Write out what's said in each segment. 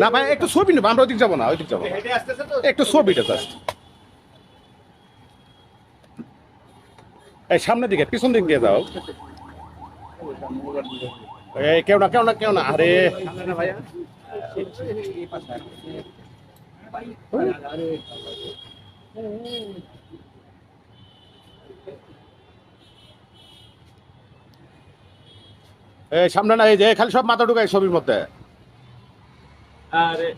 না ভাই একটু ছবি নেব আমরা ওইদিক যাব না ওইদিক যাব একটু ছবিটা জাস্ট এই সামনের দিকে পিছন দিক দিয়ে যাও। এই কেউ না কেউ না কেউ না আরে। এই সামনে না এই যে খালি সব মাথা ঢুকায় ছবির মধ্যে। আরে।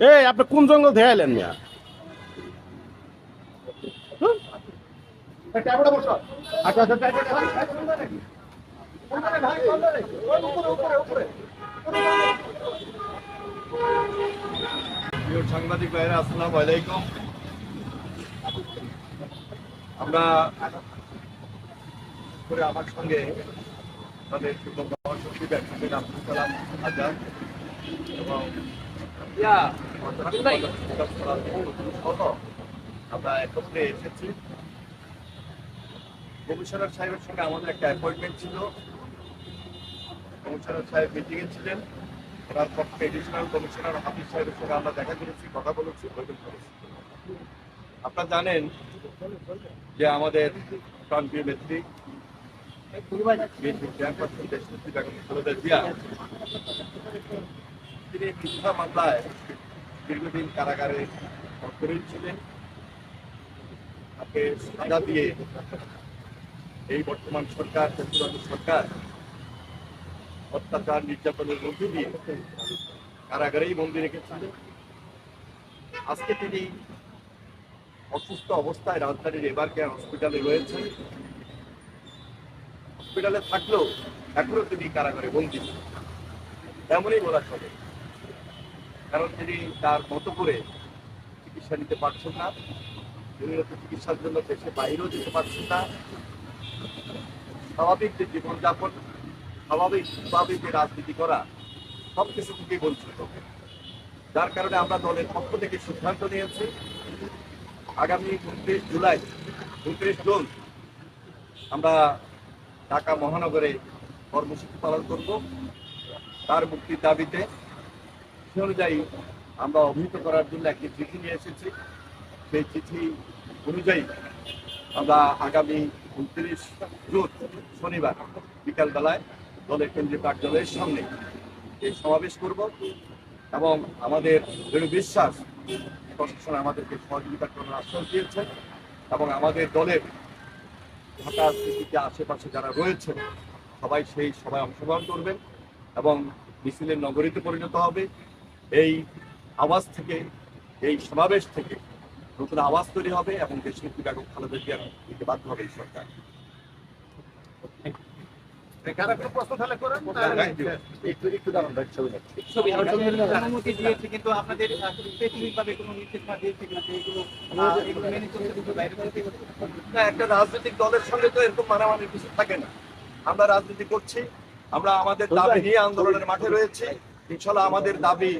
এই আপনি কোন জঙ্গল থেকে এলেন মিয়া। আচ্ছা, আচ্ছা, সাংবাদিক ভাইরা আসসালামু আলাইকুম। আমরা করে আমার সঙ্গে আমাদের এবং আমরা এসেছি সাহেবের আমাদের একটা অ্যাপয়েন্টমেন্ট ছিল। সাহেব ছিলেন। ওনার পক্ষে কমিশনার হাফিজ সাহেবের সঙ্গে আমরা দেখা করেছি, কথা বলেছি আপনারা জানেন যে আমাদের প্রান্তীয় নেত্রী তিনি মিথ্যা মামলায় দীর্ঘদিন কারাগারে ছিলেন তাকে সাজা দিয়ে এই বর্তমান সরকার চট্টগ্রামের সরকার অত্যাচার নির্যাতনের মধ্যে দিয়ে কারাগারেই বন্দি রেখেছিলেন আজকে তিনি অসুস্থ অবস্থায় রাজধানীর এবার কেয়ার হসপিটালে রয়েছেন। হসপিটালে থাকলেও এখনও তিনি কারাগারে বন্দি এমনই বলা চলে, কারণ তিনি তার মতো করে চিকিৎসা নিতে পারছেন না। হয়তো চিকিৎসার জন্য দেশে বাইরেও যেতে পারছেন না। স্বাভাবিক যে জীবনযাপন, স্বাভাবিক স্বাভাবিক যে রাজনীতি করা সব কিছু থেকেই বঞ্চিত যার কারণে আমরা দলের পক্ষ থেকে সিদ্ধান্ত নিয়েছি, আগামী উনত্রিশ জুলাই, উনত্রিশ জুন আমরা ঢাকা মহানগরে কর্মসূচি পালন করব। তার মুক্তির দাবিতে সে অনুযায়ী আমরা অভিহিত করার জন্য একটি চিঠি নিয়ে এসেছি। সেই চিঠি অনুযায়ী আমরা আগামী উনত্রিশ জুন শনিবার বিকালবেলায় দলের কেন্দ্রীয় কার্যালয়ের সামনে এই সমাবেশ করব এবং আমাদের দৃঢ় বিশ্বাস প্রশাসন আমাদেরকে সহযোগিতা করার আশ্বাস দিয়েছেন এবং আমাদের দলের ঢাকা সিটিতে আশেপাশে যারা রয়েছে, সবাই সেই সবাই অংশগ্রহণ করবেন এবং মিছিলের নগরীতে পরিণত হবে। এই আওয়াজ থেকে, এই সমাবেশ থেকে নতুন আওয়াজ তৈরি হবে এবং দেশনীতি ব্যাপক খালেদা জিয়ার দিতে বাধ্য হবে এই সরকার একটু একটু দাঁড়ান ভাই, ছবি নেই। ছবি অনুমতি দিয়েছে কিন্তু আপনাদের প্রাথমিকভাবে কোনো নির্দেশনা দিয়েছে কিনা যে এগুলো মেনে চলতে কিন্তু বাইরে না একটা রাজনৈতিক দলের সঙ্গে তো এরকম মানামানির কিছু থাকে না। আমরা রাজনীতি করছি আমরা আমাদের দাবি নিয়ে আন্দোলনের মাঠে রয়েছে। ইনশাল্লাহ আমাদের দাবি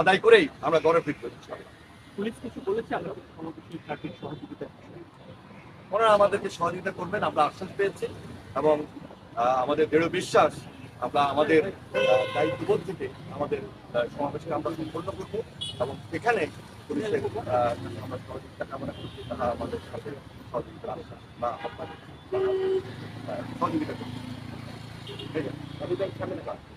আদায় করেই আমরা গড়ে ইনশাল্লাহ। পুলিশ কিছু বলেছে আমরা কোনো কিছু সহযোগিতা? ওনারা আমাদেরকে সহযোগিতা করবেন আমরা আশ্বাস পেয়েছি এবং আমাদের দৃঢ় বিশ্বাস, আমরা আমাদের দায়িত্ববোধ থেকে আমাদের সমাবেশকে আমরা সম্পন্ন করব এবং সেখানে পুলিশের আমরা সহযোগিতা কামনা করছি, তারা আমাদের সাথে সহযোগিতা বা আপনাদের সহযোগিতা আছে